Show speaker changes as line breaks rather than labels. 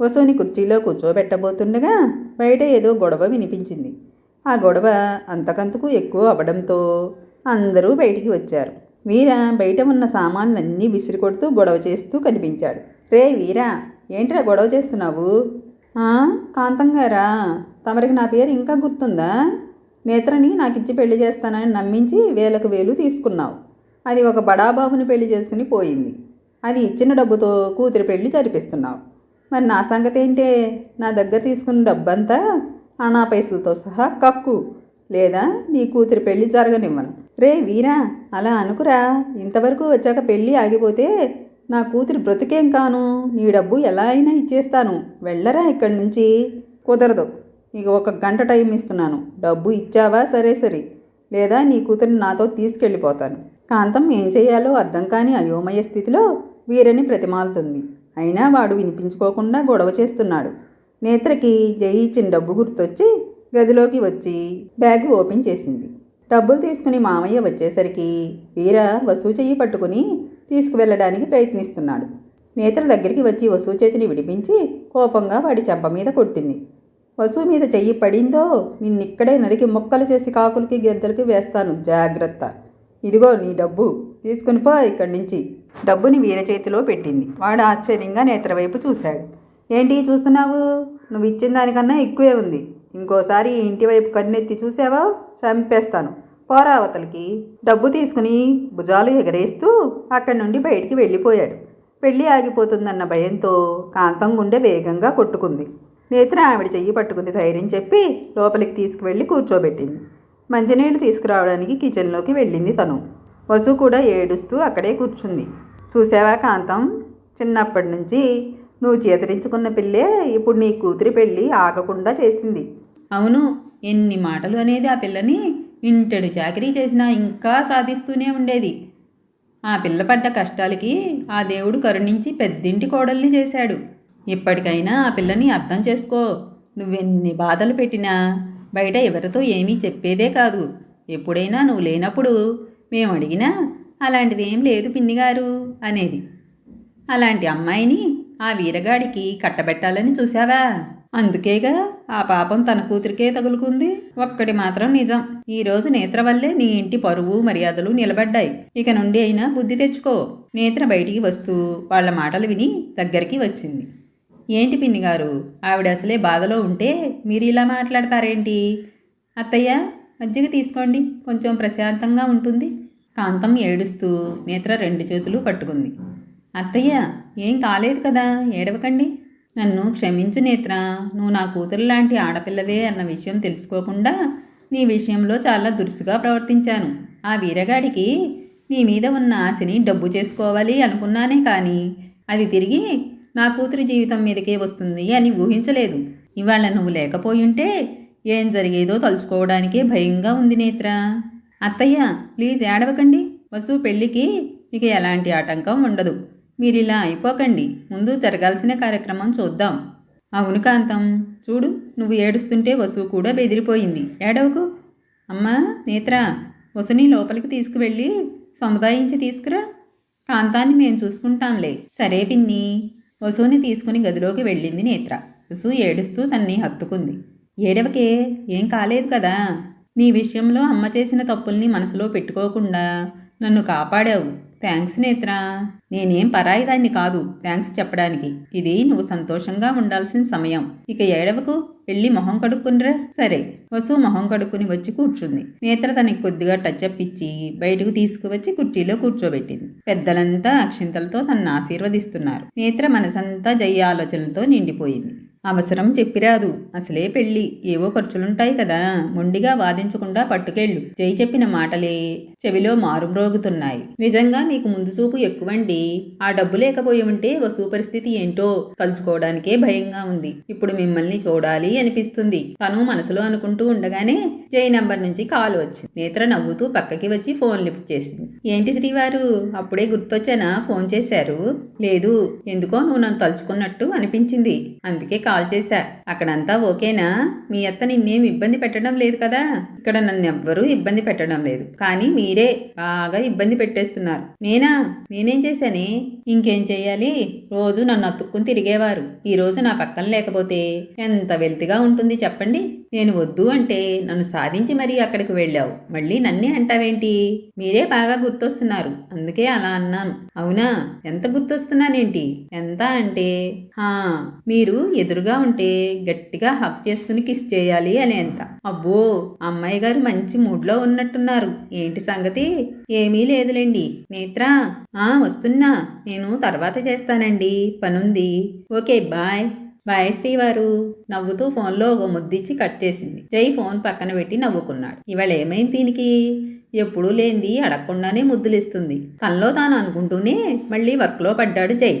వసుని కుర్చీలో కూర్చోబెట్టబోతుండగా బయట ఏదో గొడవ వినిపించింది. ఆ గొడవ అంతకంతకు ఎక్కువ అవ్వడంతో అందరూ బయటికి వచ్చారు. వీర బయట ఉన్న సామాన్లన్నీ విసిరి కొడుతూ గొడవ చేస్తూ కనిపించాడు. రే వీరా ఏంట్రా గొడవ చేస్తున్నావు? కాంతంగారా కాంతం గారా తమరికి నా పేరు ఇంకా గుర్తుందా? నేత్రని నాకు ఇచ్చి పెళ్ళి చేస్తానని నమ్మించి వేలకు వేలు తీసుకున్నావు. అది ఒక బడాబాబుని పెళ్ళి చేసుకుని పోయింది. అది ఇచ్చిన డబ్బుతో కూతురి పెళ్ళి జరిపిస్తున్నావు. మరి నా సంగతి ఏంటే? నా దగ్గర తీసుకున్న డబ్బంతా అనా పైసలతో సహా కక్కు. లేదా నీ కూతురి పెళ్ళి జరగనివ్వను. రే వీరా అలా అనుకురా. ఇంతవరకు వచ్చాక పెళ్ళి ఆగిపోతే నా కూతురు బ్రతికేం కాను? నీ డబ్బు ఎలా అయినా ఇచ్చేస్తాను. వెళ్ళరా ఇక్కడి నుంచి? కుదరదు. నీకు ఒక గంట టైం ఇస్తున్నాను. డబ్బు ఇచ్చావా? సరే సరే. లేదా నీ కూతురిని నాతో తీసుకెళ్ళిపోతాను. కాంతం ఏం చేయాలో అర్థం కాని అయోమయ స్థితిలో వీరని ప్రతిమాలుతుంది. అయినా వాడు వినిపించుకోకుండా గొడవ చేస్తున్నాడు. నేత్రకి జయి ఇచ్చిన డబ్బు గుర్తొచ్చి గదిలోకి వచ్చి బ్యాగ్ ఓపెన్ చేసింది. డబ్బులు తీసుకుని మామయ్య వచ్చేసరికి వీర వసూ చెయ్యి పట్టుకుని తీసుకువెళ్ళడానికి ప్రయత్నిస్తున్నాడు. నేత్ర దగ్గరికి వచ్చి వసూ చేతిని విడిపించి కోపంగా వాడి చెంప మీద కొట్టింది. వసూ మీద చెయ్యి పడిందో నిన్నిక్కడే నరికి మొక్కలు చేసి కాకులకి గెద్దలకి వేస్తాను జాగ్రత్త. ఇదిగో నీ డబ్బు తీసుకుని పో ఇక్కడి నుంచి డబ్బుని వీర చేతిలో పెట్టింది. వాడు ఆశ్చర్యంగా నేత్ర వైపు చూశాడు. ఏంటి చూస్తున్నావు? నువ్వు ఇచ్చిన దానికన్నా ఎక్కువే ఉంది. ఇంకోసారి ఇంటి వైపు కన్నెత్తి చూసావా? చంపేస్తాను. పోరావతలకి డబ్బు తీసుకుని భుజాలు ఎగరేస్తూ అక్కడి నుండి బయటికి వెళ్ళిపోయాడు. పెళ్ళి ఆగిపోతుందన్న భయంతో కాంతం గుండె వేగంగా కొట్టుకుంది. నేత్ర ఆవిడ చెయ్యి పట్టుకుని ధైర్యం చెప్పి లోపలికి తీసుకువెళ్ళి కూర్చోబెట్టింది. మంచినీళ్ళు తీసుకురావడానికి కిచెన్లోకి వెళ్ళింది తను. వసు కూడా ఏడుస్తూ అక్కడే కూర్చుంది. చూసావా కాంతం? చిన్నప్పటి నుంచి నువ్వు చేతరించుకున్న పిల్లే ఇప్పుడు నీ కూతురి పెళ్ళి ఆగకుండా చేసింది. అవును ఎన్ని మాటలు అనేది ఆ పిల్లని ఇంటడు చాకరీ చేసినా ఇంకా సాధిస్తూనే ఉండేది. ఆ పిల్ల పడ్డ కష్టాలకి ఆ దేవుడు కరుణించి పెద్దింటి కోడల్ని చేశాడు. ఇప్పటికైనా ఆ పిల్లని అర్థం చేసుకో. నువ్వెన్ని బాధలు పెట్టినా బయట ఎవరితో ఏమీ చెప్పేదే కాదు. ఎప్పుడైనా నువ్వు లేనప్పుడు మేము అడిగినా అలాంటిది ఏం లేదు పిన్నిగారు అనేది. అలాంటి అమ్మాయిని ఆ వీరగాడికి కట్టబెట్టాలని చూసావా అందుకేగా ఆ పాపం తన కూతురికే తగులుకుంది. ఒక్కటి మాత్రం నిజం. ఈరోజు నేత్ర వల్లే నీ ఇంటి పరువు మర్యాదలు నిలబడ్డాయి. ఇక నుండి అయినా బుద్ధి తెచ్చుకో. నేత్ర బయటికి వస్తూ వాళ్ళ మాటలు విని దగ్గరికి వచ్చింది. ఏంటి పిన్ని గారు? ఆవిడ అసలే బాధలో ఉంటే మీరు ఇలా మాట్లాడతారేంటి? అత్తయ్య మజ్జిగ తీసుకోండి. కొంచెం ప్రశాంతంగా ఉంటుంది. కాంతం ఏడుస్తూ నేత్ర రెండు చేతులు పట్టుకుంది. అత్తయ్య ఏం కాలేదు కదా ఏడవకండి. నన్ను క్షమించు నేత్ర నువ్వు నా కూతురు లాంటి ఆడపిల్లవే అన్న విషయం తెలుసుకోకుండా నీ విషయంలో చాలా దురుసుగా ప్రవర్తించాను. ఆ వీరగాడికి నీ మీద ఉన్న ఆశని డబ్బు చేసుకోవాలి అనుకున్నానే కానీ అది తిరిగి నా కూతురి జీవితం మీదకే వస్తుంది అని ఊహించలేదు. ఇవాళ నువ్వు లేకపోయుంటే ఏం జరిగేదో తలుచుకోవడానికే భయంగా ఉంది నేత్ర. అత్తయ్య ప్లీజ్ ఏడవకండి. వసు పెళ్ళికి మీకు ఎలాంటి ఆటంకం ఉండదు. మీరు ఇలా అయిపోకండి. ముందు జరగాల్సిన కార్యక్రమం చూద్దాం. అవును కాంతం. చూడు నువ్వు ఏడుస్తుంటే వసు కూడా బెదిరిపోయింది. ఏడవకు. అమ్మా నేత్ర వసుని లోపలికి తీసుకువెళ్ళి సముదాయించి తీసుకురా. కాంతాన్ని మేము చూసుకుంటాంలే. సరే పిన్ని. వసుని తీసుకుని గదిలోకి వెళ్ళింది నేత్ర. వసు ఏడుస్తూ తన్ని హత్తుకుంది. ఏడవకే ఏం కాలేదు కదా. నీ విషయంలో అమ్మ చేసిన తప్పుల్ని మనసులో పెట్టుకోకుండా నన్ను కాపాడావు. థ్యాంక్స్ నేత్ర. నేనేం పరాయిదాన్ని కాదు థ్యాంక్స్ చెప్పడానికి. ఇది నువ్వు సంతోషంగా ఉండాల్సిన సమయం. ఇక ఏడవకు వెళ్ళి మొహం కడుక్కునిరా. సరే వసు మొహం కడుక్కుని వచ్చి కూర్చుంది. నేత్ర తనకి కొద్దిగా టచ్అప్ ఇచ్చి బయటకు తీసుకువచ్చి కుర్చీలో కూర్చోబెట్టింది. పెద్దలంతా అక్షింతలతో తనను ఆశీర్వదిస్తున్నారు. నేత్ర మనసంతా జయ ఆలోచనలతో నిండిపోయింది. అవసరం చెప్పిరాదు. అసలే పెళ్ళి. ఏవో ఖర్చులుంటాయి కదా. మొండిగా వాదించకుండా పట్టుకెళ్ళు. జై చెప్పిన మాటలే చెవిలో మారుమ్రోగుతున్నాయి నిజంగా మీకు ముందు చూపు ఎక్కువండి. ఆ డబ్బు లేకపోయి ఉంటే వసూ పరిస్థితి ఏంటో కలుసుకోవడానికే భయంగా ఉంది. ఇప్పుడు మిమ్మల్ని చూడాలి అనిపిస్తుంది. తను మనసులో అనుకుంటూ ఉండగానే జై నంబర్ నుంచి కాల్ వచ్చింది. నేత్ర నవ్వుతూ పక్కకి వచ్చి ఫోన్ లిఫ్ట్ చేసింది. ఏంటి శ్రీవారు? అప్పుడే గుర్తొచ్చానా? ఫోన్ చేశారు? లేదు. ఎందుకో నువ్వు నన్ను తలుచుకున్నట్టు అనిపించింది. అందుకే కాల్ కాల్ చేశా. అక్కడంతా ఓకేనా? మీ అత్త నిన్నేం ఇబ్బంది పెట్టడం లేదు కదా? ఇక్కడ నన్ను ఎవ్వరూ ఇబ్బంది పెట్టడం లేదు. కానీ మీరే బాగా ఇబ్బంది పెట్టేస్తున్నారు. నేనా? నేనేం చేశానే? ఇంకేం చెయ్యాలి రోజు నన్ను అతుక్కుని తిరిగేవారు. ఈ రోజు నా పక్కన లేకపోతే ఎంత వెల్తిగా ఉంటుంది చెప్పండి. నేను వద్దు అంటే నన్ను సాధించి మరీ అక్కడికి వెళ్ళావు. మళ్ళీ నన్నే అంటావేంటి? మీరే బాగా గుర్తొస్తున్నారు. అందుకే అలా అన్నాను. అవునా? ఎంత గుర్తొస్తున్నానేంటి? ఎంత అంటే హా మీరు ఎదురుగా ఉంటే గట్టిగా హక్ చేసుకుని కిస్ చేయాలి అనేంత అబ్బో అమ్మాయి గారు మంచి మూడ్లో ఉన్నట్టున్నారు. ఏంటి సంగతి? ఏమీ లేదులేండి. నేత్ర ఆ వస్తున్నా. నేను తర్వాత చేస్తానండి. పనుంది. Okay bye. బాయ్ శ్రీవారు. నవ్వుతూ ఫోన్లో ఒక ముద్దిచ్చి కట్ చేసింది. జై ఫోన్ పక్కన పెట్టి నవ్వుకున్నాడు. ఇవాళ ఏమైంది దీనికి? ఎప్పుడూ లేనిది అడగకుండానే ముద్దులిస్తుంది. తనలో తాను అనుకుంటూనే మళ్ళీ వర్క్లో పడ్డాడు జై.